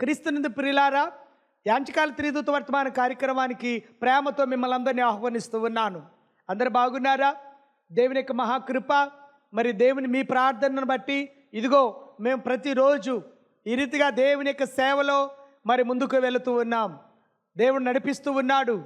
క్రీస్తునందు ప్రిలారా యాంచకాల త్రిదూత వర్తమాన కార్యక్రమానికి ప్రేమతో మిమ్మల్ని అందరినీ ఆహ్వానిస్తూ ఉన్నాను. అందరు బాగున్నారా? దేవుని యొక్క మహాకృప మరి దేవుని మీ ప్రార్థనను బట్టి ఇదిగో మేము ప్రతిరోజు ఈ రీతిగా దేవుని యొక్క సేవలో మరి ముందుకు వెళుతూ ఉన్నాం. దేవుడు నడిపిస్తూ ఉన్నాడు.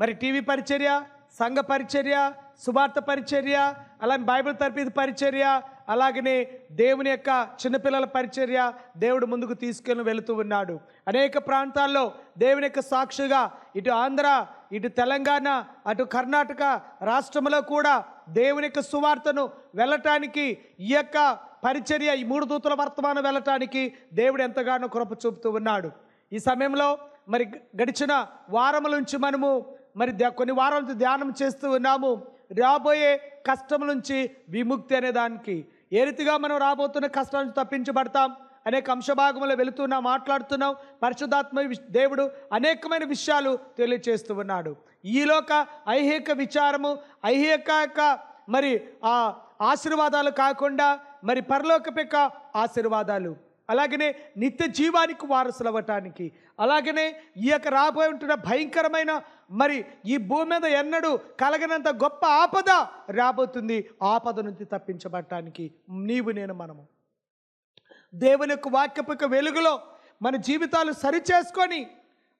మరి టీవీ పరిచర్య సంఘ పరిచర్య సువార్త పరిచర్య అలానే బైబిల్ తరపి పరిచర్య అలాగనే దేవుని యొక్క చిన్నపిల్లల పరిచర్య దేవుడు ముందుకు తీసుకెళ్ళి వెళుతూ ఉన్నాడు. అనేక ప్రాంతాల్లో దేవుని యొక్క సాక్షిగా ఇటు ఆంధ్ర ఇటు తెలంగాణ అటు కర్ణాటక రాష్ట్రంలో కూడా దేవుని యొక్క సువార్తను వెళ్ళటానికి ఈ యొక్క పరిచర్య ఈ మూడు దూతల వర్తమానం వెళ్ళటానికి దేవుడు ఎంతగానో కృప చూపుతూ ఉన్నాడు. ఈ సమయంలో మరి గడిచిన వారముల నుంచి మనము మరి కొన్ని వారాలతో ధ్యానం చేస్తూ ఉన్నాము. రాబోయే కష్టం నుంచి విముక్తి అనే దానికి. ఏ రీతిగా మనం రాబోతున్న కష్టాల నుంచి తప్పించబడతాం? అనేక అంశభాగంలో వెళుతున్నాం మాట్లాడుతున్నాం పరిశుద్ధాత్మ దేవుడు అనేకమైన విషయాలు తెలియచేస్తూ ఉన్నాడు. ఈలోక ఐహిక విచారము ఐహిక యొక్క మరి ఆ ఆశీర్వాదాలు కాకుండా మరి పరలోకపిక ఆశీర్వాదాలు. అలాగనే నిత్య జీవానికి వారసులు అవ్వటానికి అలాగనే ఈ యొక్క రాబోయే ఉంటున్న భయంకరమైన మరి ఈ భూమి మీద ఎన్నడూ కలగనంత గొప్ప ఆపద రాబోతుంది. ఆపద నుంచి తప్పించబడటానికి నీవు నేను మనము. దేవుని యొక్క వాక్యపు వెలుగులో మన జీవితాలు సరిచేసుకొని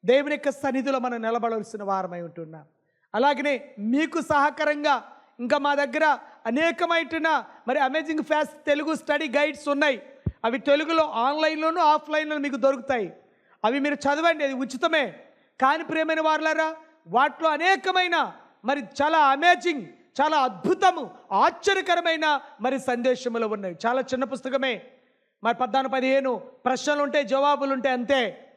దేవుని యొక్క సన్నిధిలో మనం నిలబడవలసిన వారమై ఉంటున్నాం. అలాగనే మీకు సహకారంగా ఇంకా మా దగ్గర అనేకమైన మరి amazing facts Telugu study guides ఉన్నాయి. అవి తెలుగులో ఆన్లైన్లోనూ ఆఫ్లైన్లో మీకు దొరుకుతాయి. అవి మీరు చదవండి అది ఉచితమే. కాని ప్రియమైన వారులారా వాటిలో అనేకమైన మరి చాలా అమేజింగ్ చాలా అద్భుతము ఆశ్చర్యకరమైన మరి సందేశములు ఉన్నాయి. చాలా చిన్న పుస్తకమే. మరి పద్నాలుగు పదిహేను ప్రశ్నలు ఉంటాయి జవాబులు ఉంటాయి అంతే.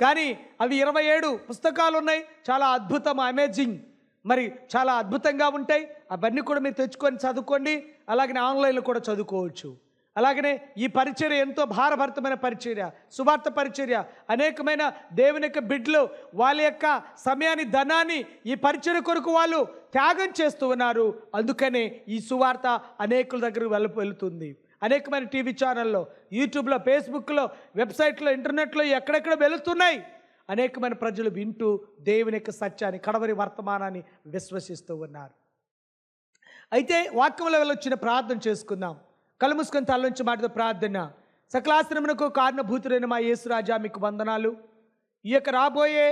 కానీ అవి ఇరవై ఏడు పుస్తకాలు ఉన్నాయి చాలా అద్భుతం అమేజింగ్ మరి చాలా అద్భుతంగా ఉంటాయి. అవన్నీ కూడా మీరు తెచ్చుకొని చదువుకోండి. అలాగనే ఆన్లైన్లో కూడా చదువుకోవచ్చు. అలాగనే ఈ పరిచర్య ఎంతో భారభరితమైన పరిచర్య సువార్త పరిచర్య అనేకమైన దేవుని యొక్క బిడ్లు వాళ్ళ యొక్క సమయాన్ని ధనాన్ని ఈ పరిచర్య కొరకు వాళ్ళు త్యాగం చేస్తూ ఉన్నారు. అందుకనే ఈ సువార్త అనేకుల దగ్గరకు వెళ్ళ వెళుతుంది. అనేకమైన టీవీ ఛానల్లో యూట్యూబ్లో ఫేస్బుక్లో వెబ్సైట్లో ఇంటర్నెట్లో ఎక్కడెక్కడ వెళుతున్నాయి. అనేకమైన ప్రజలు వింటూ దేవుని యొక్క సత్యాన్ని కడవరి వర్తమానాన్ని విశ్వసిస్తూ ఉన్నారు. అయితే వాక్యంలో వెళ్ళొచ్చిన ప్రార్థన చేసుకుందాం. కళ్ళు మూసుకొని తల నుంచి మాటతో ప్రార్థన. సకలాశ్రమునకు కారణభూతులైన మా యేసురాజా మీకు వందనాలు. ఈ యొక్క రాబోయే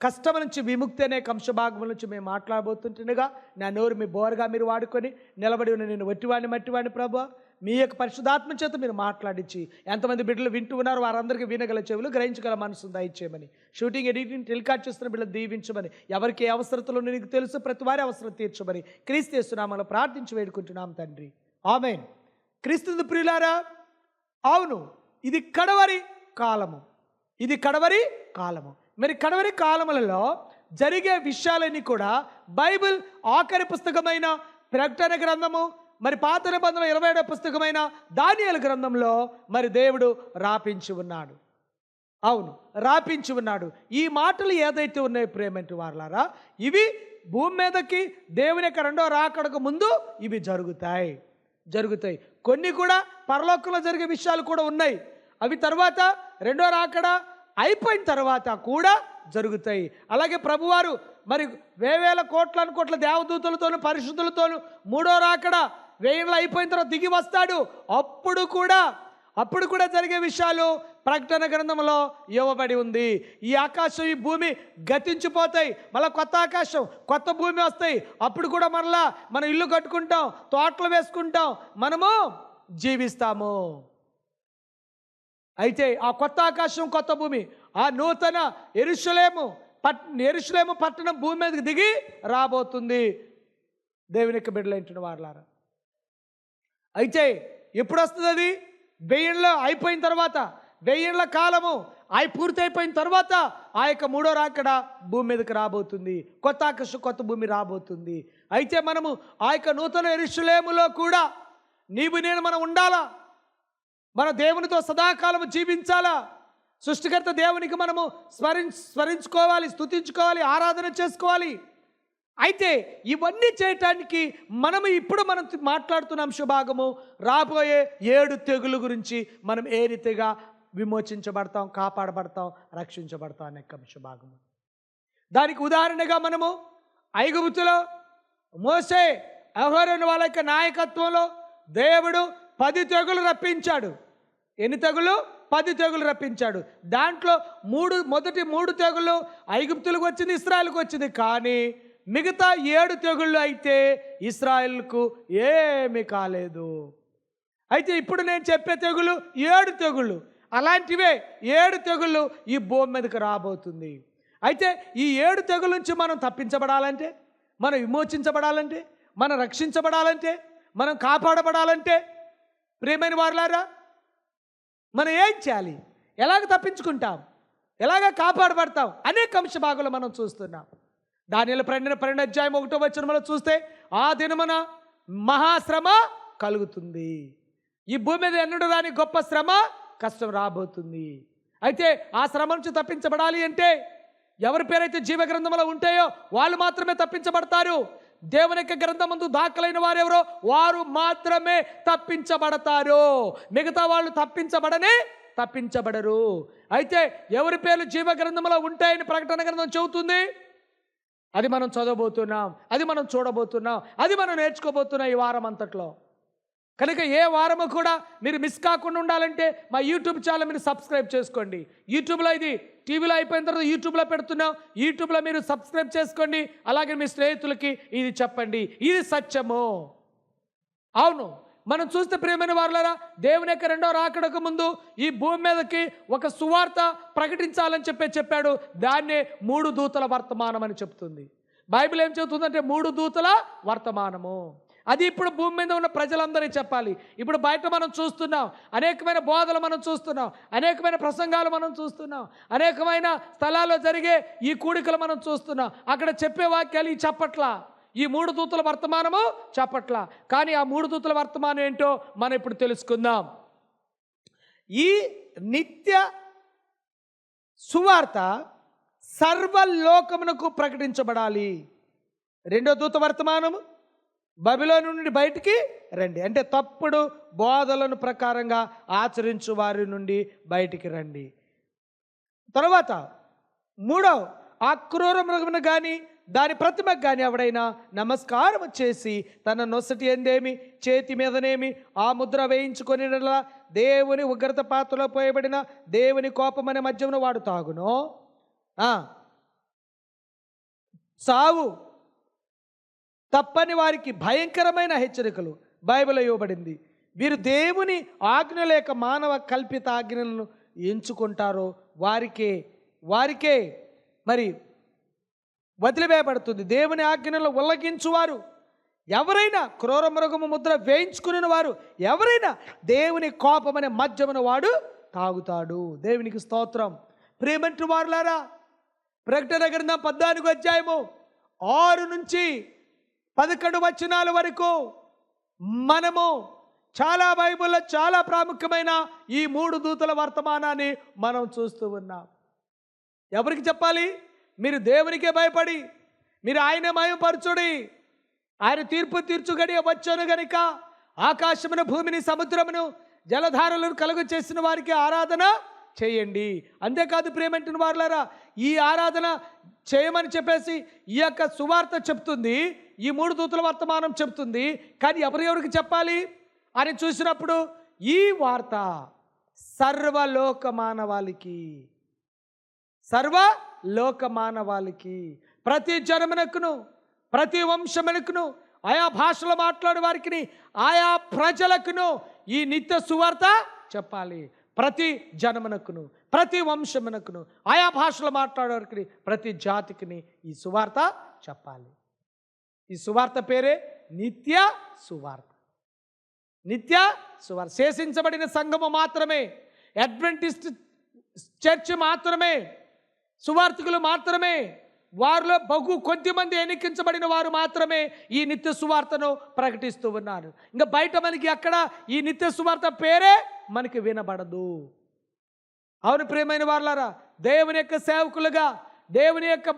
కష్టం నుంచి విముక్తి అనే కంశభాగం నుంచి మేము మాట్లాడబోతుంటుండగా నా నోరు మీ బోరగా మీరు వాడుకొని నిలబడి ఉన్న నేను వట్టివాడిని మట్టివాడిని ప్రభు. మీ యొక్క పరిశుధాత్మ చేత మీరు మాట్లాడించి ఎంతమంది బిడ్డలు వింటూ ఉన్నారు వారందరికీ వినగల చెవులు గ్రహించగల మనసు దయచేయమని. షూటింగ్ ఎడిటింగ్ టెలికాస్ట్ చేస్తున్న బిడ్డలు దీవించమని. ఎవరికి ఏ అవసరతలు నీకు తెలుసు ప్రతి వారి అవసరం తీర్చమని. క్రీస్తు చేస్తున్నామని ప్రార్థించి వేడుకుంటున్నాం తండ్రి. ఆమెన్. క్రీస్తు ప్రియులారా అవును ఇది కడవరి కాలము. ఇది కడవరి కాలము. మరి కడవరి కాలములలో జరిగే విషయాలన్నీ కూడా బైబిల్ ఆఖరి పుస్తకమైన ప్రకటన గ్రంథము మరి పాత నిబంధన ఇరవై ఏడో పుస్తకమైన దానియల గ్రంథంలో మరి దేవుడు రాపించి ఉన్నాడు. అవును రాపించి ఉన్నాడు. ఈ మాటలు ఏదైతే ఉన్నాయో ప్రేమంటి వారులారా ఇవి భూమి మీదకి దేవుని యొక్క రెండో రాకడకు ముందు ఇవి జరుగుతాయి. జరుగుతాయి. కొన్ని కూడా పరలోకంలో జరిగే విషయాలు కూడా ఉన్నాయి. అవి తర్వాత రెండో రాకడ అయిపోయిన తర్వాత కూడా జరుగుతాయి. అలాగే ప్రభువారు మరి వేవేల కోట్ల కోట్ల దేవదూతలతోనూ పరిశుద్ధులతోనూ మూడో రాకడ వేయంలో అయిపోయిన తర్వాత దిగి వస్తాడు. అప్పుడు కూడా అప్పుడు కూడా జరిగే విషయాలు ప్రకటన గ్రంథంలో ఇవ్వబడి ఉంది. ఈ ఆకాశం ఈ భూమి గతించిపోతాయి. మళ్ళీ కొత్త ఆకాశం కొత్త భూమి వస్తాయి. అప్పుడు కూడా మరలా మనం ఇల్లు కట్టుకుంటాం తోటలు వేసుకుంటాం మనము జీవిస్తాము. అయితే ఆ కొత్త ఆకాశం కొత్త భూమి ఆ నూతన ఎరుషలేము పట్ ఎరుషలేము పట్టణం భూమి మీదకి దిగి రాబోతుంది. దేవునికి యొక్క బిడ్డలు వారలారా. అయితే ఎప్పుడు వస్తుంది అది వెయ్యిళ్ళ అయిపోయిన తర్వాత వెయ్యిళ్ళ కాలము. అవి పూర్తయిపోయిన తర్వాత ఆ యొక్క మూడో రాకడ భూమి మీదకి రాబోతుంది. కొత్త ఆకాశం కొత్త భూమి రాబోతుంది. అయితే మనము ఆ యొక్క నూతన ఎరుషులేములో కూడా నీవు నేను మనం ఉండాలా? మన దేవునితో సదాకాలం జీవించాలా? సృష్టికర్త దేవునికి మనము స్మరిం స్మరించుకోవాలి స్తుతించుకోవాలి ఆరాధన చేసుకోవాలి. అయితే ఇవన్నీ చేయటానికి మనము ఇప్పుడు మనం మాట్లాడుతున్న అంశభాగము రాబోయే ఏడు తెగులు గురించి మనం ఏ రీతిగా విమోచించబడతాం కాపాడబడతాం రక్షించబడతాం అనే అంశభాగము దానికి ఉదాహరణగా మనము ఐగుప్తులో మోసే అహోరన్ వాళ్ళ యొక్క నాయకత్వంలో దేవుడు పది తెగులు రప్పించాడు. ఎన్ని తెగులు? పది తెగులు రప్పించాడు. దాంట్లో మూడు మొదటి మూడు తెగులు ఐగుప్తులకు వచ్చింది ఇస్రాయల్కి వచ్చింది. కానీ మిగతా ఏడు తెగుళ్ళు అయితే ఇస్రాయల్కు ఏమీ కాలేదు. అయితే ఇప్పుడు నేను చెప్పే తెగులు ఏడు తెగుళ్ళు అలాంటివే ఏడు తెగుళ్ళు ఈ భూమి మీదకి రాబోతుంది. అయితే ఈ ఏడు తెగుల నుంచి మనం తప్పించబడాలంటే మనం విమోచించబడాలంటే మనం రక్షించబడాలంటే మనం కాపాడబడాలంటే ప్రేమైన వారులారా మనం ఏం చేయాలి? ఎలాగ తప్పించుకుంటాం? ఎలాగ కాపాడబడతాం? అనేక అంశ మనం చూస్తున్నాం. దానిలో పన్నెండు పన్నెండు అధ్యాయం ఒకటో వచ్చిన మనం చూస్తే ఆ దినమున మహాశ్రమ కలుగుతుంది. ఈ భూమి మీద ఎన్నడూ రాని గొప్ప శ్రమ కష్టం రాబోతుంది. అయితే ఆ శ్రమ నుంచి తప్పించబడాలి అంటే ఎవరి పేరైతే జీవ గ్రంథంలో ఉంటాయో వాళ్ళు మాత్రమే తప్పించబడతారు. దేవుని యొక్క గ్రంథం ముందు దాఖలైన వారెవరో వారు మాత్రమే తప్పించబడతారు. మిగతా వాళ్ళు తప్పించబడనే తప్పించబడరు. అయితే ఎవరి పేర్లు జీవ గ్రంథంలో ఉంటాయని ప్రకటన గ్రంథం చెబుతుంది? అది మనం చదవబోతున్నాం అది మనం చూడబోతున్నాం అది మనం నేర్చుకోబోతున్నాం ఈ వారం అంతట్లో కనుక ఏ వారము కూడా మీరు మిస్ కాకుండా ఉండాలంటే మా యూట్యూబ్ ఛానల్ మీరు సబ్స్క్రైబ్ చేసుకోండి. యూట్యూబ్లో ఇది టీవీలో అయిపోయిన తర్వాత యూట్యూబ్లో పెడుతున్నాం. యూట్యూబ్లో మీరు సబ్స్క్రైబ్ చేసుకోండి. అలాగే మీ స్నేహితులకి ఇది చెప్పండి. ఇది సత్యము. అవును. మనం చూస్తే ప్రియమైన వారులరా దేవుని యొక్క రెండో రాకడకు ముందు ఈ భూమి మీదకి ఒక సువార్త ప్రకటించాలని చెప్పే చెప్పాడు. దాన్నే మూడు దూతల వర్తమానం అని చెప్తుంది. బైబిల్ ఏం చెబుతుందంటే మూడు దూతల వర్తమానము. అది ఇప్పుడు భూమి మీద ఉన్న ప్రజలందరికీ చెప్పాలి. ఇప్పుడు బయట మనం చూస్తున్నాం అనేకమైన బోధలు మనం చూస్తున్నాం అనేకమైన ప్రసంగాలు మనం చూస్తున్నాం అనేకమైన స్థలాల్లో జరిగే ఈ కూడికలు మనం చూస్తున్నాం. అక్కడ చెప్పే వాక్యాలు ఈ చెప్పట్లా. ఈ మూడు దూతల వర్తమానము చెప్పట్లా. కానీ ఆ మూడు దూతల వర్తమానం ఏంటో మనం ఇప్పుడు తెలుసుకుందాం. ఈ నిత్య సువార్త సర్వలోకమునకు ప్రకటించబడాలి. రెండో దూత వర్తమానము బబిలోని నుండి బయటికి రండి. అంటే తప్పుడు బోధలను ప్రకారంగా ఆచరించు వారి నుండి బయటికి రండి. తర్వాత మూడవ ఆ క్రూర మృగమును కానీ దాని ప్రతిమకు కానీ ఎవడైనా నమస్కారం చేసి తన నొసటి ఎందేమి చేతి మీదనేమి ఆ ముద్ర వేయించుకొని దేవుని ఉగ్రత పాత్రలో పోయబడిన దేవుని కోపం అనే మధ్యమును వాడు తాగును? సావు తప్పని వారికి భయంకరమైన హెచ్చరికలు. బైబిల్ ఇవ్వబడింది. వీరు దేవుని ఆజ్ఞ లేక మానవ కల్పిత ఆజ్ఞలను ఎంచుకుంటారో వారికే వారికే మరి వదిలివేయబడుతుంది. దేవుని ఆజ్ఞలను ఉల్లగించువారు ఎవరైనా క్రూర మృగము ముద్ర వేయించుకుని వారు ఎవరైనా దేవుని కోపమనే మద్యమును వాడు తాగుతాడు. దేవునికి స్తోత్రం. ప్రేమంటు వారులారా ప్రకటన గ్రంథం పద్నాలుగు అధ్యాయము ఆరు నుంచి పదకొండు వచనాల వరకు మనము చాలా బైబిల్లో చాలా ప్రాముఖ్యమైన ఈ మూడు దూతల వర్తమానాన్ని మనం చూస్తూ ఉన్నాం. ఎవరికి చెప్పాలి? మీరు దేవునికే భయపడి మీరు ఆయన మయపరచుడి. ఆయన తీర్పు తీర్చుగడి వచ్చాను గనుక ఆకాశమును భూమిని సముద్రమును జలధారలను కలుగు చేసిన వారికి ఆరాధన చేయండి. అంతేకాదు ప్రేమంటున్న వారులారా ఈ ఆరాధన చేయమని చెప్పేసి ఈ యొక్క సువార్త చెప్తుంది. ఈ మూడు దూతల వర్తమానం చెప్తుంది. కానీ ఎవరెవరికి చెప్పాలి? అని చూసినప్పుడు ఈ వార్త సర్వలోక మానవాళికి సర్వ లోక మానవాళికి ప్రతి జనమునకును ప్రతి వంశమునకును ఆయా భాషలో మాట్లాడే వారికి ఆయా ప్రజలకును ఈ నిత్య సువార్త చెప్పాలి. ప్రతి జనమునకును ప్రతి వంశమునకును ఆయా భాషలో మాట్లాడేవారికి ప్రతి జాతికిని ఈ సువార్త చెప్పాలి. ఈ సువార్త పేరే నిత్య సువార్త. నిత్య సువార్త. శేషించబడిన సంఘము మాత్రమే అడ్వెంటిస్ట్ చర్చ్ మాత్రమే సువార్థికులు మాత్రమే వారిలో బహు కొద్ది మంది ఎన్నికించబడిన వారు మాత్రమే ఈ నిత్య సువార్తను ప్రకటిస్తూ ఉన్నారు. ఇంకా బయట మనకి అక్కడ ఈ నిత్య సువార్త పేరే మనకి వినబడదు. అవును ప్రియమైన వాళ్ళారా దేవుని యొక్క సేవకులుగా దేవుని యొక్క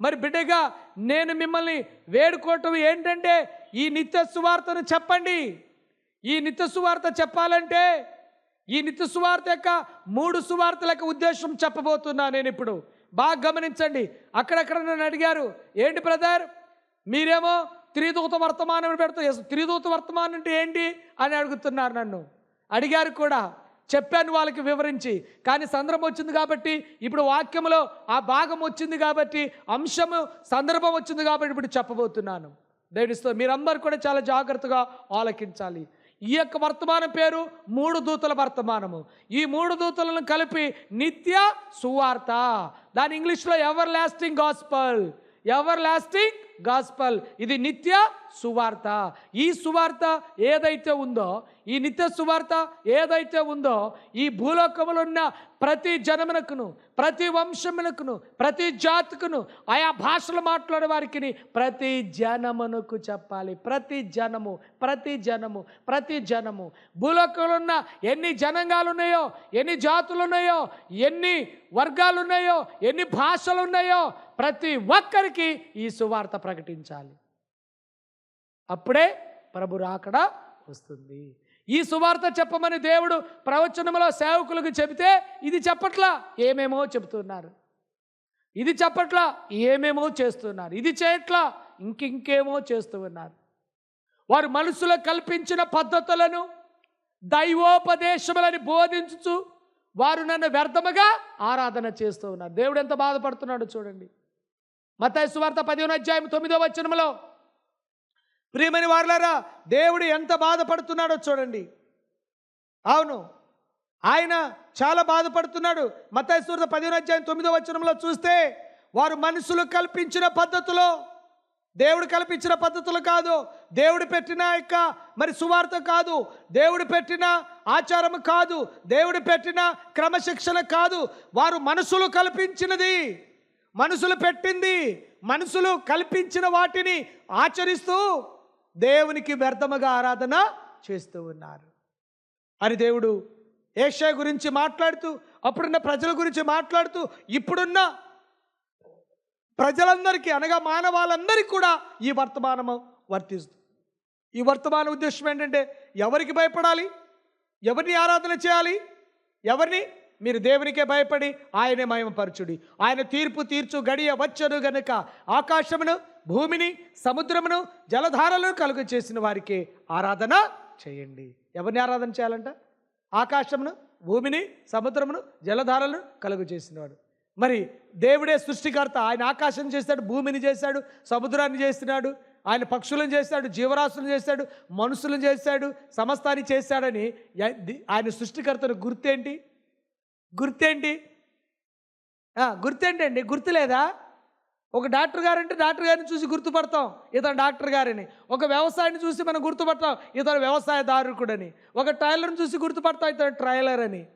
మరి బిడ్డగా నేను మిమ్మల్ని వేడుకోవటం ఏంటంటే ఈ నిత్య సువార్తను చెప్పండి. ఈ నిత్య సువార్త చెప్పాలంటే ఈ నిత్య సువార్త యొక్క మూడు సువార్తల యొక్క ఉద్దేశం చెప్పబోతున్నా నేను ఇప్పుడు బాగా గమనించండి. అక్కడక్కడ నన్ను అడిగారు ఏంటి బ్రదర్ మీరేమో త్రిదూత వర్తమానం పెడతారు త్రిదూత వర్తమానం అంటే ఏంటి? అని అడుగుతున్నారు నన్ను. అడిగారు కూడా. చెప్పాను వాళ్ళకి వివరించి. కానీ సందర్భం వచ్చింది కాబట్టి ఇప్పుడు వాక్యంలో ఆ భాగం వచ్చింది కాబట్టి అంశము సందర్భం వచ్చింది కాబట్టి ఇప్పుడు చెప్పబోతున్నాను. దేవునిస్తో మీరందరూ కూడా చాలా జాగ్రత్తగా ఆలకించాలి. ఈ యొక్క వర్తమానం పేరు మూడు దూతల వర్తమానము. ఈ మూడు దూతలను కలిపి నిత్య సువార్త. దాని ఇంగ్లీష్లో everlasting gospel everlasting gospel ఇది నిత్య సువార్త. ఈ సువార్త ఏదైతే ఉందో ఈ నిత్య సువార్త ఏదైతే ఉందో ఈ భూలోకములో ఉన్న ప్రతి జనమునకును ప్రతి వంశమునకును ప్రతి జాతికును ఆయా భాషలు మాట్లాడే వారికి ప్రతి జనమునకు చెప్పాలి. ప్రతి జనము ప్రతి జనము ప్రతి జనము. భూలోకంలో ఉన్న ఎన్ని జనాంగాలు ఉన్నాయో ఎన్ని జాతులు ఉన్నాయో ఎన్ని వర్గాలు ఉన్నాయో ఎన్ని భాషలు ఉన్నాయో ప్రతి ఒక్కరికి ఈ సువార్త ప్రకటించాలి. అప్పుడే ప్రభు రాకడ వస్తుంది. ఈ సువార్త చెప్పమని దేవుడు ప్రవచనములో సేవకులకు చెబితే ఇది చెప్పట్లా? ఏమేమో చెబుతున్నారు. ఇది చెప్పట్లా? ఏమేమో చేస్తున్నారు. ఇది చేయట్లా? ఇంకింకేమో చేస్తూ ఉన్నారు. వారు మనసులో కల్పించిన పద్ధతులను దైవోపదేశములని బోధించుచు వారు నన్ను వ్యర్థముగా ఆరాధన చేస్తూ ఉన్నారు. దేవుడు ఎంత బాధపడుతున్నాడో చూడండి. మతాయి సువార్త పదిహేను అధ్యాయం తొమ్మిదో వచనములో ప్రియమని వారులారా దేవుడు ఎంత బాధపడుతున్నాడో చూడండి. అవును ఆయన చాలా బాధపడుతున్నాడు. మతాయి సువార్త పదిహేను అధ్యాయం తొమ్మిదో వచనంలో చూస్తే వారు మనుషులు కల్పించిన పద్ధతిలో దేవుడు కల్పించిన పద్ధతులు కాదు. దేవుడు పెట్టిన యొక్క మరి సువార్త కాదు. దేవుడు పెట్టిన ఆచారం కాదు. దేవుడు పెట్టిన క్రమశిక్షణ కాదు. వారు మనసులు కల్పించినది. మనసులు పెట్టింది మనసులు కల్పించిన వాటిని ఆచరిస్తూ దేవునికి వ్యర్థముగా ఆరాధన చేస్తూ ఉన్నారు. అని దేవుడు ఏషియా గురించి మాట్లాడుతూ అప్పుడున్న ప్రజల గురించి మాట్లాడుతూ ఇప్పుడున్న ప్రజలందరికీ అనగా మానవాళ్ళందరికీ కూడా ఈ వర్తమానము వర్తిస్తుంది. ఈ వర్తమాన ఉద్దేశం ఏంటంటే ఎవరికి భయపడాలి? ఎవరిని ఆరాధన చేయాలి? ఎవరిని మీరు దేవునికే భయపడి ఆయనే మహిమపరచుడి. ఆయన తీర్పు తీర్చు గడియ వచ్చను గనుక ఆకాశమును భూమిని సముద్రమును జలధారలను కలుగు చేసిన వారికి ఆరాధన చేయండి. ఎవరిని ఆరాధన చేయాలంట? ఆకాశమును భూమిని సముద్రమును జలధారలను కలుగు చేసినవాడు మరి దేవుడే సృష్టికర్త. ఆయన ఆకాశం చేశాడు భూమిని చేశాడు సముద్రాన్ని చేస్తున్నాడు ఆయన పక్షులను చేశాడు జీవరాశులను చేశాడు మనుషులను చేశాడు సమస్తాన్ని చేశాడని ఆయన సృష్టికర్తను గుర్తేంటి? గుర్తేంటి? ఆ, గుర్తేంటండి? గుర్తులేదా? ఒక డాక్టర్ గారంటే డాక్టర్ గారిని చూసి గుర్తుపడతాం. ఇతను డాక్టర్ గారిని. ఒక వ్యవసాయాన్ని చూసి మనం గుర్తుపడతాం. ఇతను వ్యవసాయదారుకుడని. ఒక టైలర్ని చూసి గుర్తుపడతాం ఇతను ట్రైలర్ అని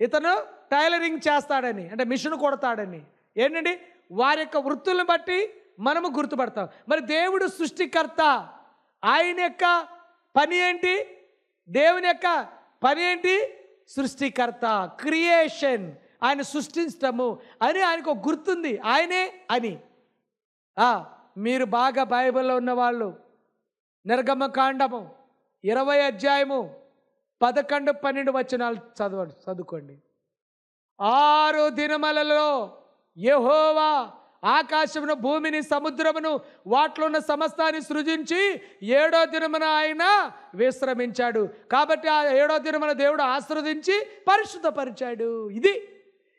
ఇతను టైలరింగ్ చేస్తాడని. అంటే మిషన్ కొడతాడని. ఏంటండి? వారి యొక్క వృత్తులను బట్టి మనము గుర్తుపడతాం. మరి దేవుడు సృష్టికర్త. ఆయన యొక్క పని ఏంటి? దేవుని యొక్క పని ఏంటి? సృష్టికర్త క్రియేషన్ ఆయన సృష్టించటము అని ఆయనకు ఒక గుర్తుంది. ఆయనే అని. మీరు బాగా బైబిల్లో ఉన్నవాళ్ళు. నిర్గమ కాండము ఇరవై అధ్యాయము పదకొండు పన్నెండు వచనాలు చదవండి చదువుకోండి. ఆరు దినములలో యెహోవా ఆకాశమును భూమిని సముద్రమును వాటిలో ఉన్న సమస్తాన్ని సృజించి ఏడో దినమున ఆయన విశ్రమించాడు. కాబట్టి ఆ ఏడో దినమున దేవుడు ఆశ్రదించి పరిశుద్ధపరిచాడు. ఇది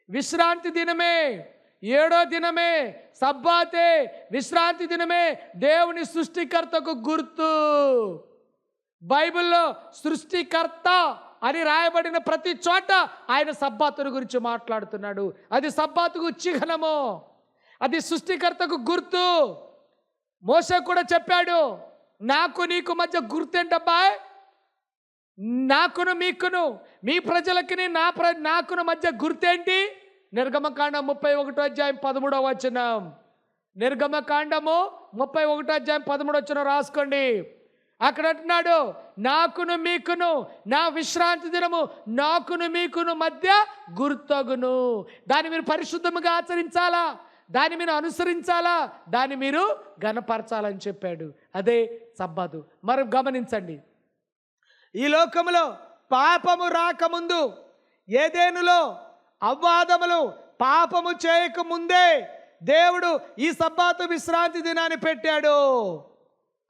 విశ్రాంతి దినమే. ఏడో దినమే సబ్బాతే. విశ్రాంతి దినమే దేవుని సృష్టికర్తకు గుర్తు. బైబిల్లో సృష్టికర్త అని రాయబడిన ప్రతి చోట ఆయన సబ్బాతుని గురించి మాట్లాడుతున్నాడు. అది సబ్బాతుకు చిహ్నము. అది సృష్టికర్తకు గుర్తు. మోస కూడా చెప్పాడు నాకు నీకు మధ్య గుర్తేంటబ్బా? నాకును మీకును మీ ప్రజలకి నా ప్ర నాకును మధ్య గుర్తేంటి? నిర్గమకాండం ముప్పై ఒకటో అధ్యాయం పదమూడవ వచనం. నిర్గమకాండము ముప్పై ఒకటో అధ్యాయం పదమూడు వచ్చిన రాసుకోండి. అక్కడ అంటున్నాడు నాకును మీకును నా విశ్రాంతి దినము నాకును మీకును మధ్య గుర్తగును. దాన్ని మీరు పరిశుద్ధముగా ఆచరించాలా? దాన్ని మీరు అనుసరించాలా? దాన్ని మీరు గనపరచాలని చెప్పాడు. అదే సబ్బాదు మరి గమనించండి. ఈ లోకములో పాపము రాకముందు ఏదేనులో అవ్వాదములు పాపము చేయకముందే దేవుడు ఈ సబ్బాతు విశ్రాంతి దినాన్ని పెట్టాడు.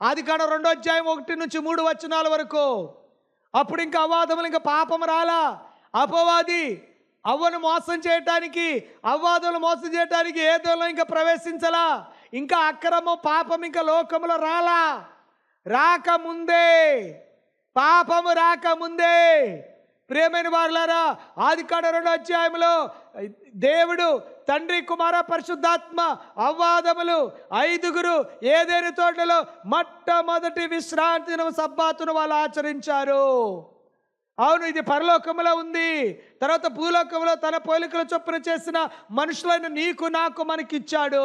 అది కాడ రెండో అధ్యాయం ఒకటి నుంచి మూడు వచనాల వరకు. అప్పుడు ఇంకా అవాదములు ఇంకా పాపం రాలా? అపవాది అవ్వను మోసం చేయటానికి అవ్వాదులు మోసం చేయటానికి ఏదోలో ఇంకా ప్రవేశించలా? ఇంకా అక్రమం పాపం ఇంకా లోకంలో రాలా? రాకముందే పాపము రాకముందే ప్రియమైన వారులారా ఆది కాడ రెండో అధ్యాయంలో దేవుడు తండ్రి కుమార పరిశుద్ధాత్మ అవ్వాదములు ఐదుగురు ఏదేని తోటలో మొట్టమొదటి విశ్రాంతి దినం సబ్బాతును వాళ్ళు ఆచరించారు. అవును ఇది పరలోకంలో ఉంది. తర్వాత భూలోకంలో తన పోలికల చొప్పున చేసిన మనుషులను నీకు నాకు మనకిచ్చాడు.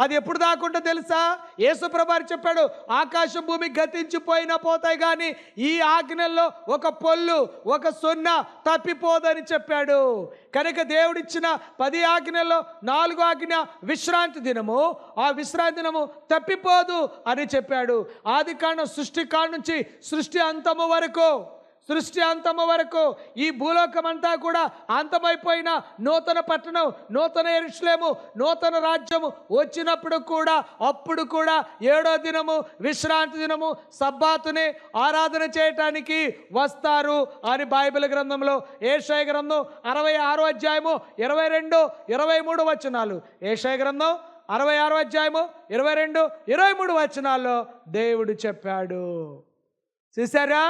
అది ఎప్పుడు దాకుంటే తెలుసా? యేసుప్రభారి చెప్పాడు ఆకాశం భూమి గతించిపోయినా పోతాయి కానీ ఈ ఆజ్ఞల్లో ఒక పొల్లు ఒక సొన్న తప్పిపోదని చెప్పాడు. కనుక దేవుడిచ్చిన పది ఆజ్ఞల్లో నాలుగు ఆజ్ఞ విశ్రాంతి దినము ఆ విశ్రాంతి దినము తప్పిపోదు అని చెప్పాడు. ఆది కాండం సృష్టి కాడ నుంచి సృష్టి అంతము వరకు సృష్టి అంతము వరకు ఈ భూలోకం అంతా కూడా అంతమైపోయిన నూతన పట్టణం నూతన ఎరుషులేము నూతన రాజ్యము వచ్చినప్పుడు కూడా అప్పుడు కూడా ఏడో దినము విశ్రాంతి దినము సబ్బాతుని ఆరాధన చేయటానికి వస్తారు అని బైబిల్ గ్రంథంలో ఏషయ గ్రంథం అరవై ఆరో అధ్యాయము ఇరవై రెండు ఇరవై మూడు వచనాలు. ఏషయ గ్రంథం అరవై ఆరో అధ్యాయము ఇరవై రెండు ఇరవై మూడు వచనాల్లో దేవుడు చెప్పాడు. చూసారా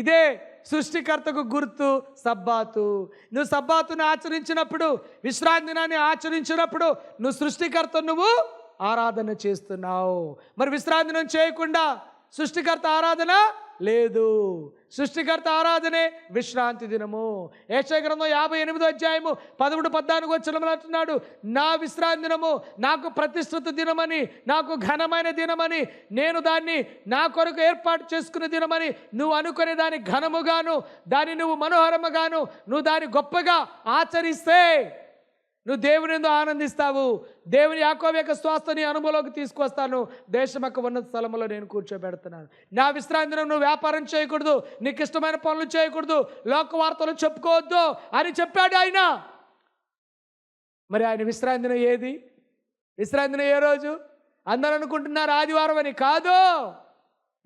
ఇదే సృష్టికర్తకు గుర్తు సబ్బాతు. నువ్వు సబ్బాతుని ఆచరించినప్పుడు విశ్రాంతి దినాన్ని ఆచరించినప్పుడు నువ్వు సృష్టికర్త నువ్వు ఆరాధన చేస్తున్నావు. మరి విశ్రాంతి చేయకుండా సృష్టికర్త ఆరాధన లేదు. సృష్టికర్త ఆరాధనే విశ్రాంతి దినము. ఏషయ గ్రంథం యాభై ఎనిమిదో అధ్యాయము పదమూడు పద్నాలుగు వచ్చినములు అంటున్నాడు. నా విశ్రాంతి దినము నాకు ప్రతిష్ఠిత దినమని నాకు ఘనమైన దినమని నేను దాన్ని నా కొరకు ఏర్పాటు చేసుకునే దినమని నువ్వు అనుకునే దాని ఘనముగాను దాన్ని నువ్వు మనోహరముగాను నువ్వు దాన్ని గొప్పగా ఆచరిస్తే నువ్వు దేవుని ఎందు ఆనందిస్తావు. దేవుని యాకోబ యొక్క స్వాస్థని అనుభవంలోకి తీసుకొస్తాను. దేశం యొక్క ఉన్నత స్థలంలో నేను కూర్చోబెడుతున్నాను. నా విశ్రాంతి నువ్వు వ్యాపారం చేయకూడదు. నీకు ఇష్టమైన పనులు చేయకూడదు. లోక వార్తలు చెప్పుకోవద్దు అని చెప్పాడు ఆయన. మరి ఆయన విశ్రాంతిన ఏది? విశ్రాంతిన ఏ రోజు? అందరూ అనుకుంటున్నారు ఆదివారం అని కాదు.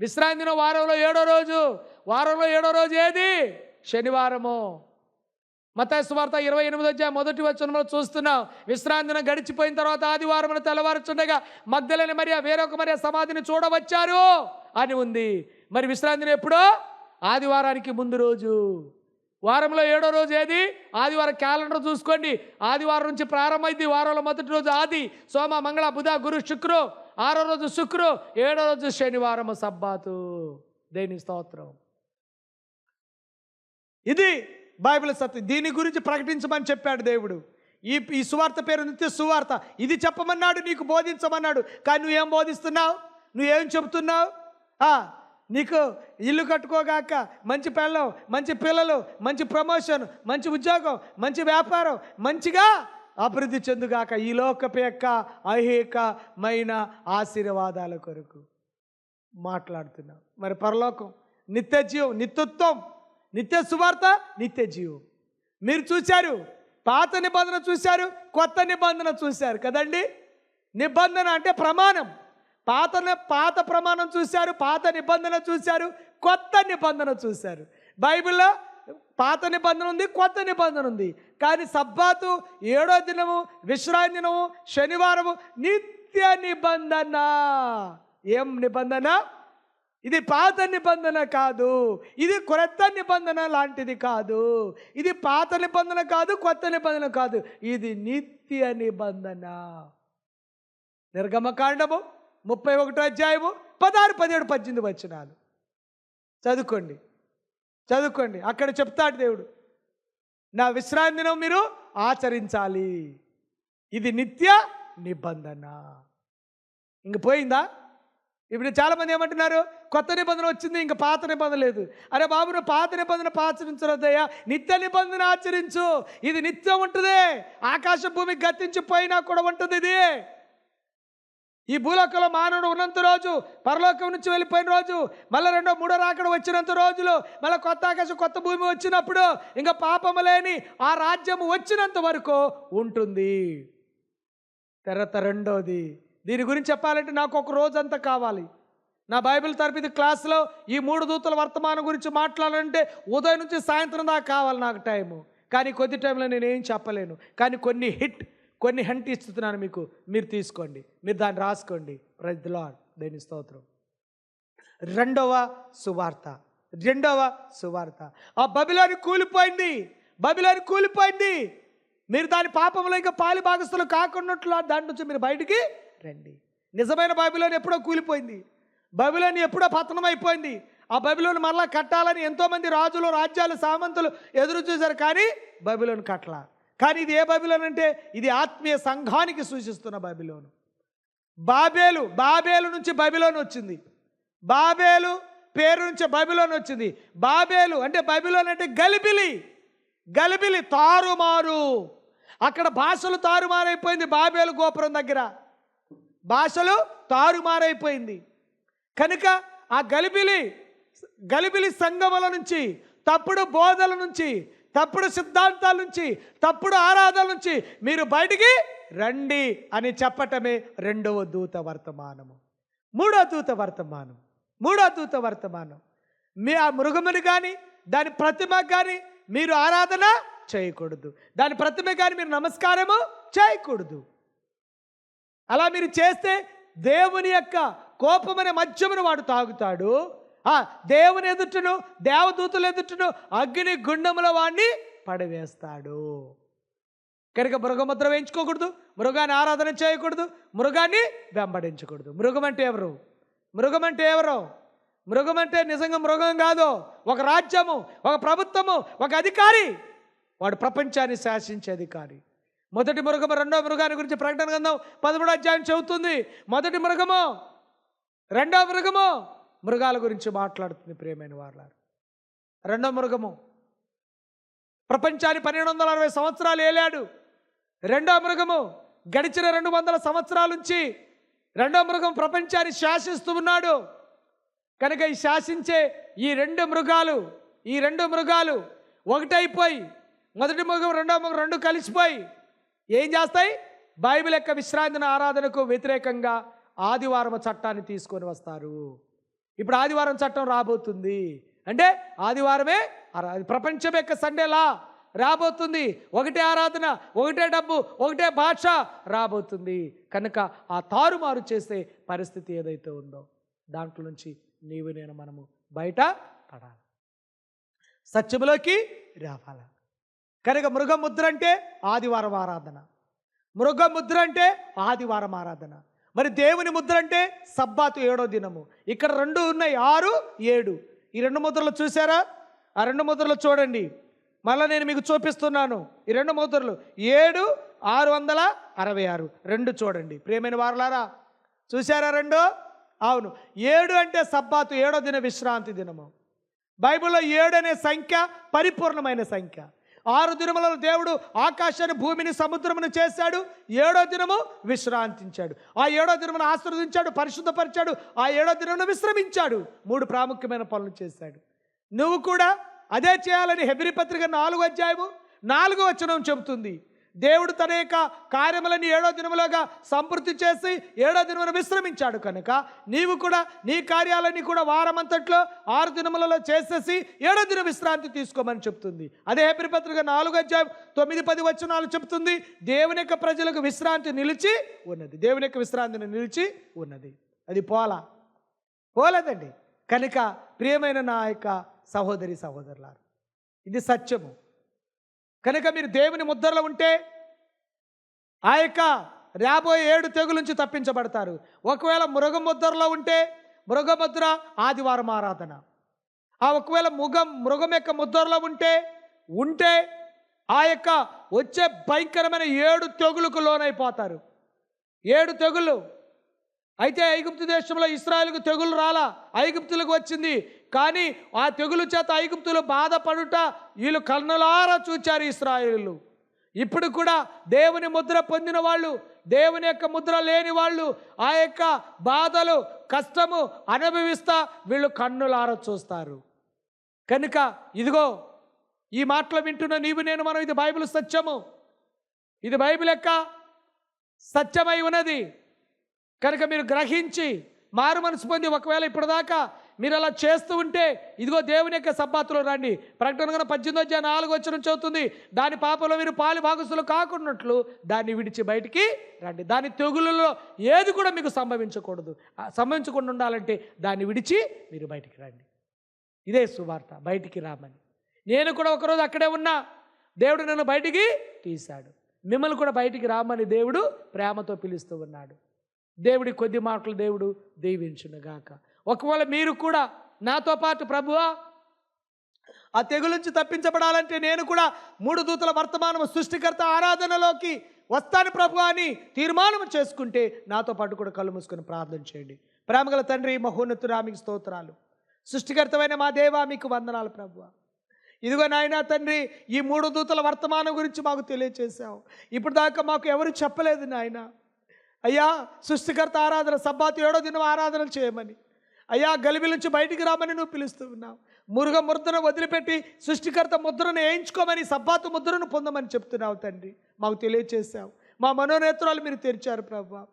విశ్రాంతిన వారంలో ఏడో రోజు. వారంలో ఏడో రోజు ఏది? శనివారము. మతాయి సువార్త ఇరవై ఎనిమిది వచ్చా మొదటి వచనంలో చూస్తున్నాం. విశ్రాంతిన గడిచిపోయిన తర్వాత ఆదివారం తెల్లవారుచుండగా మగ్ధలని మరియా వేరొక మరియా సమాధిని చూడవచ్చారు అని ఉంది. మరి విశ్రాంతిని ఎప్పుడో? ఆదివారానికి ముందు రోజు. వారంలో ఏడో రోజు ఏది? ఆదివారం క్యాలెండర్ చూసుకోండి. ఆదివారం నుంచి ప్రారంభమైంది. వారంలో మొదటి రోజు ఆది సోమ మంగళ బుధ గురు శుక్రు. ఆరో రోజు శుక్రు ఏడో రోజు శనివారం సబ్బాతు. దేని స్తోత్రం. ఇది బైబిల్ సత్యం. దీని గురించి ప్రకటించమని చెప్పాడు దేవుడు. ఈ ఈ సువార్త పేరు నిత్య సువార్త. ఇది చెప్పమన్నాడు నీకు బోధించమన్నాడు. కానీ నువ్వేం బోధిస్తున్నావు? నువ్వేం చెబుతున్నావు? నీకు ఇల్లు కట్టుకోగాక మంచి పెళ్ళం మంచి పిల్లలు మంచి ప్రమోషన్ మంచి ఉద్యోగం మంచి వ్యాపారం మంచిగా అభివృద్ధి చెందుగాక ఈ లోకపు యొక్క ఐహికమైన ఆశీర్వాదాల కొరకు మాట్లాడుతున్నాం. మరి పరలోకం నిత్య జీవం నిత్యత్వం నిత్య సువార్త నిత్య జీవం. మీరు చూశారు పాత నిబంధన చూశారు కొత్త నిబంధన చూశారు కదండి? నిబంధన అంటే ప్రమాణం. పాత పాత ప్రమాణం చూశారు పాత నిబంధన చూశారు కొత్త నిబంధన చూశారు. బైబిల్లో పాత నిబంధన ఉంది కొత్త నిబంధన ఉంది. కానీ సబ్బాతు ఏడో దినము విశ్రాంతి దినము శనివారము నిత్య నిబంధన. ఏం నిబంధన? ఇది పాత నిబంధన కాదు. ఇది క్రొత్త నిబంధన లాంటిది కాదు. ఇది పాత నిబంధన కాదు కొత్త నిబంధన కాదు. ఇది నిత్య నిబంధన. నిర్గమకాండము ముప్పై ఒకటో అధ్యాయము పదహారు పదిహేడు పద్దెనిమిది వచనాలు. చదువుకోండి. చదువుకోండి. అక్కడ చెప్తాడు దేవుడు. నా విశ్రాంతి దినం మీరు ఆచరించాలి. ఇది నిత్య నిబంధన. ఇంక పోయిందా? ఇప్పుడు చాలామంది ఏమంటున్నారు కొత్త నిబంధన వచ్చింది ఇంకా పాత నిబంధన లేదు. అరే బాబు నువ్వు పాత నిబంధన ఆచరించరద్దయ్యా నిత్య నిబంధన ఆచరించు. ఇది నిత్యం ఉంటుంది. ఆకాశ భూమి గతించిపోయినా కూడా ఉంటుంది ఇది. ఈ భూలోకంలో మానవుడు ఉన్నంత రోజు పరలోకం నుంచి వెళ్ళిపోయిన రోజు మళ్ళీ రెండో మూడో రాకడ వచ్చినంత రోజులు మళ్ళీ కొత్త ఆకాశం కొత్త భూమి వచ్చినప్పుడు ఇంకా పాపము లేని ఆ రాజ్యము వచ్చినంత వరకు ఉంటుంది. తర్వాత రెండోది దీని గురించి చెప్పాలంటే నాకు ఒక రోజంతా కావాలి. నా బైబిల్ తరపిది క్లాస్లో ఈ మూడు దూతల వర్తమానం గురించి మాట్లాడాలంటే ఉదయం నుంచి సాయంత్రం దాకా కావాలి నాకు టైము. కానీ కొద్ది టైంలో నేను ఏం చెప్పలేను. కానీ కొన్ని హిట్ కొన్ని హంట్ ఇస్తున్నాను మీకు. మీరు తీసుకోండి. మీరు దాన్ని రాసుకోండి. ప్రజలా దేని స్తోత్రం. రెండవ సువార్త. రెండవ సువార్త. ఆ బబిలోని కూలిపోయింది. బబిలోని కూలిపోయింది. మీరు దాని పాపంలో ఇంకా పాలి భాగస్తులు కాకుండా దాని నుంచి మీరు బయటికి రండి. నిజమైన బైబిలోని ఎప్పుడో కూలిపోయింది. బైబిలోని ఎప్పుడో పతనం అయిపోయింది ఆ బైబిలోని మరలా కట్టాలని ఎంతోమంది రాజులు రాజ్యాలు సామంతులు ఎదురు చూశారు కానీ బైబిలోని కట్టలా. కానీ ఇది ఏ బబిలోన్ అంటే? ఇది ఆత్మీయ సంఘానికి సూచిస్తున్న బబిలోను. బాబేలు బాబేలు నుంచి బబిలోన్ వచ్చింది. బాబేలు పేరు నుంచి బబిలోన్ వచ్చింది. బాబేలు అంటే బబిలోన్ అంటే గలిబిలి. గలిబిలి తారుమారు. అక్కడ భాషలు తారుమారైపోయింది బాబేలు గోపురం దగ్గర. భాషలు తారుమారైపోయింది. కనుక ఆ గలిబిలి గలిబిలి సంగముల నుంచి తప్పుడు బోధల నుంచి తప్పుడు సిద్ధాంతాల నుంచి తప్పుడు ఆరాధన నుంచి మీరు బయటికి రండి అని చెప్పటమే రెండవ దూత వర్తమానము. మూడో దూత వర్తమానం మూడో దూత వర్తమానం. మీ ఆ మృగముని కానీ దాని ప్రతిమ కానీ మీరు ఆరాధన చేయకూడదు. దాని ప్రతిమ కానీ మీరు నమస్కారము చేయకూడదు. అలా మీరు చేస్తే దేవుని యొక్క కోపమనే మద్యమును వాడు తాగుతాడు. ఆ దేవుని ఎదుటను దేవదూతులు ఎదుటను అగ్ని గుండముల వాడిని పడవేస్తాడు. కనుక మృగముద్ర వేయించుకోకూడదు మృగాన్ని ఆరాధన చేయకూడదు మృగాన్ని వెంబడించకూడదు. మృగం అంటే ఎవరు? మృగం అంటే ఎవరు? మృగం అంటే నిజంగా మృగం కాదు. ఒక రాజ్యము ఒక ప్రభుత్వము ఒక అధికారి. వాడు ప్రపంచాన్ని శాసించే అధికారి. మొదటి మృగము రెండో మృగాన్ని గురించి ప్రకటన గ్రంథం పదమూడు అధ్యాయం చెబుతుంది. మొదటి మృగము రెండో మృగము మృగాల గురించి మాట్లాడుతుంది ప్రియమైన వాళ్ళ రెండో మృగము ప్రపంచాన్ని పన్నెండు వందల అరవై సంవత్సరాలు ఏలాడు. రెండో మృగము గడిచిన రెండు వందల సంవత్సరాల నుంచి రెండో మృగం ప్రపంచాన్ని శాసిస్తూ ఉన్నాడు. కనుక ఈ శాసించే ఈ రెండు మృగాలు ఈ రెండు మృగాలు ఒకటైపోయి మొదటి మృగం రెండో మృగం రెండు కలిసిపోయి ఏం చేస్తాయి? బైబిల్ యొక్క విశ్రాంతిన ఆరాధనకు వ్యతిరేకంగా ఆదివారం చట్టాన్ని తీసుకొని వస్తారు. ఇప్పుడు ఆదివారం చట్టం రాబోతుంది. అంటే ఆదివారమే ఆరా- ప్రపంచం యొక్క సండేలా రాబోతుంది. ఒకటే ఆరాధన ఒకటే డబ్బు ఒకటే భాష రాబోతుంది. కనుక ఆ తారుమారు చేసే పరిస్థితి ఏదైతే ఉందో దాంట్లో నుంచి నీవు నేను మనము బయట పడాలి. సత్యములోకి రావాలా? కనుక మృగముద్ర అంటే ఆదివారం ఆరాధన. మృగముద్ర అంటే ఆదివారం ఆరాధన. మరి దేవుని ముద్ర అంటే సబ్బాతు ఏడో దినము. ఇక్కడ రెండు ఉన్నాయి ఆరు ఏడు. ఈ రెండు ముద్రలు చూసారా ఆ రెండు ముద్రలు చూడండి. మళ్ళీ నేను మీకు చూపిస్తున్నాను. ఈ రెండు ముద్రలు ఏడు ఆరు వందల అరవై ఆరు. రెండు చూడండి. ప్రేమైన వారులారా చూసారా రెండు? అవును. ఏడు అంటే సబ్బాతు ఏడో దిన విశ్రాంతి దినము. బైబిల్లో ఏడు అనే సంఖ్య పరిపూర్ణమైన సంఖ్య. ఆరు దినములలో దేవుడు ఆకాశాన్ని భూమిని సముద్రమును చేశాడు. ఏడో దినము విశ్రాంతించాడు. ఆ ఏడో దినమును ఆశీర్వదించాడు పరిశుద్ధపరిచాడు. ఆ ఏడో దినమును విశ్రమించాడు. మూడు ప్రాముఖ్యమైన పనులు చేశాడు. నువ్వు కూడా అదే చేయాలని హెబ్రి పత్రిక నాలుగు అధ్యాయము నాలుగో వచనం చెబుతుంది. దేవుడు తన యొక్క కార్యములని ఏడో దినములుగా సంపూర్తి చేసి ఏడో దినమున విశ్రమించాడు కనుక నీవు కూడా నీ కార్యాలన్నీ కూడా వారమంతట్లో ఆరు దినములలో చేసేసి ఏడో దిన విశ్రాంతి తీసుకోమని చెప్తుంది. అదే హెబ్రి పత్రిక నాలుగు అధ్యాయం తొమ్మిది పది వచనాలు చెప్తుంది. దేవుని యొక్క ప్రజలకు విశ్రాంతి నిలిచి ఉన్నది. దేవుని యొక్క విశ్రాంతిని నిలిచి ఉన్నది. అది పోలా. పోలేదండి. కనుక ప్రియమైన నా యొక్క సహోదరి సహోదరులారు ఇది సత్యము. కనుక మీరు దేవుని ముద్రలో ఉంటే ఆ యొక్క రాబోయే ఏడు తెగుల నుంచి తప్పించబడతారు. ఒకవేళ మృగ ముద్రలో ఉంటే మృగముద్ర ఆదివారం ఆరాధన. ఆ ఒకవేళ ముఖం మృగం యొక్క ముద్రలో ఉంటే ఉంటే ఆ యొక్క వచ్చే భయంకరమైన ఏడు తెగులకు లోనైపోతారు. ఏడు తెగులు. అయితే ఐగుప్తు దేశంలో ఇస్రాయల్కు తెగులు రాలా? ఐగుప్తులకు వచ్చింది కానీ ఆ తెగులు చేత ఐగుప్తులు బాధపడుట వీళ్ళు కన్నులారా చూచారు ఇస్రాయిలు ఇప్పుడు కూడా దేవుని ముద్ర పొందిన వాళ్ళు దేవుని యొక్క ముద్ర లేని వాళ్ళు ఆ యొక్క బాధలు కష్టము అనుభవిస్తా వీళ్ళు కన్నులారా చూస్తారు. కనుక ఇదిగో ఈ మాటలు వింటున్న నీవు నేను మనం ఇది బైబిల్ సత్యము. ఇది బైబిల్ యొక్క సత్యమై ఉన్నది. కనుక మీరు గ్రహించి మారు మనసు పొంది ఒకవేళ ఇప్పటిదాకా మీరు అలా చేస్తూ ఉంటే ఇదిగో దేవుని యొక్క సబ్బాతులో రండి. ప్రకటన కన్నా పద్దెనిమిది వచ్చా నాలుగు వచ్చిన చదువుతుంది. దాని పాపలో మీరు పాలు భాగస్తులు కాకున్నట్లు దాన్ని విడిచి బయటికి రండి. దాని తెగులలో ఏది కూడా మీకు సంభవించకూడదు. సంభవించకుండా ఉండాలంటే దాన్ని విడిచి మీరు బయటికి రండి. ఇదే సువార్త బయటికి రామని. నేను కూడా ఒకరోజు అక్కడే ఉన్నా. దేవుడు నన్ను బయటికి తీశాడు. మిమ్మల్ని కూడా బయటికి రామని దేవుడు ప్రేమతో పిలుస్తూ ఉన్నాడు. దేవుడి కొద్ది మాటలు దేవుడు దీవించునుగాక. ఒకవేళ మీరు కూడా నాతో పాటు ప్రభువా ఆ తెగుల నుంచి తప్పించబడాలంటే నేను కూడా మూడు దూతల వర్తమానం సృష్టికర్త ఆరాధనలోకి వస్తాను ప్రభు అని తీర్మానం చేసుకుంటే నాతో పాటు కూడా కళ్ళు మూసుకొని ప్రార్థన చేయండి. ప్రేమగల తండ్రి మహోన్నతురా మీకు స్తోత్రాలు. సృష్టికర్తమైన మా దేవా మీకు వందనాలు ప్రభువా ఇదిగో నాయనా తండ్రి ఈ మూడు దూతల వర్తమానం గురించి మాకు తెలియచేశావు. ఇప్పుడు దాకా మాకు ఎవరు చెప్పలేదు నాయన. అయ్యా సృష్టికర్త ఆరాధన సబ్బాతు ఏడో దినం ఆరాధన చేయమని. అయ్యా గలిబి నుంచి బయటికి రామని నువ్వు పిలుస్తూ ఉన్నావు. మురుగ ముద్రను వదిలిపెట్టి సృష్టికర్త ముద్రను వేయించుకోమని సబ్బాతు ముద్రను పొందమని చెప్తున్నావు తండ్రి. మాకు తెలియచేశావు. మా మనోనేత్రాలు మీరు తెరిచారు ప్రభు.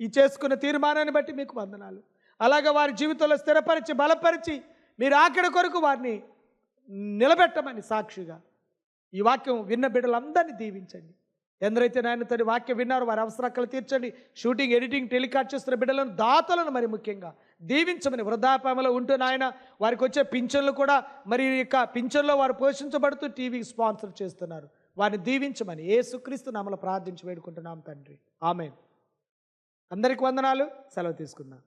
ఈ చేసుకున్న తీర్మానాన్ని బట్టి మీకు వందనాలు. అలాగే వారి జీవితంలో స్థిరపరిచి బలపరిచి మీరు ఆకడ కొరకు వారిని నిలబెట్టమని సాక్షిగా ఈ వాక్యం విన్న బిడ్డలందరినీ దీవించండి. ఎందరైతే నాయన తన వాక్యం విన్నారో వారి అవసరాలు తీర్చండి. షూటింగ్ ఎడిటింగ్ టెలికాస్ట్ చేస్తున్న బిడ్డలను దాతలను మరి ముఖ్యంగా దీవించమని వృద్ధాప్యమలో ఉంటూ నాయన వారికి వచ్చే పింఛన్లు కూడా మరి యొక్క పింఛన్లో వారు పోషించబడుతూ టీవీకి స్పాన్సర్ చేస్తున్నారు. వారిని దీవించమని ఏ సుక్రీస్తు నామలు ప్రార్థించి వేడుకుంటున్నాం తండ్రి. ఆమె అందరికి వందనాలు. సెలవు తీసుకుందాం.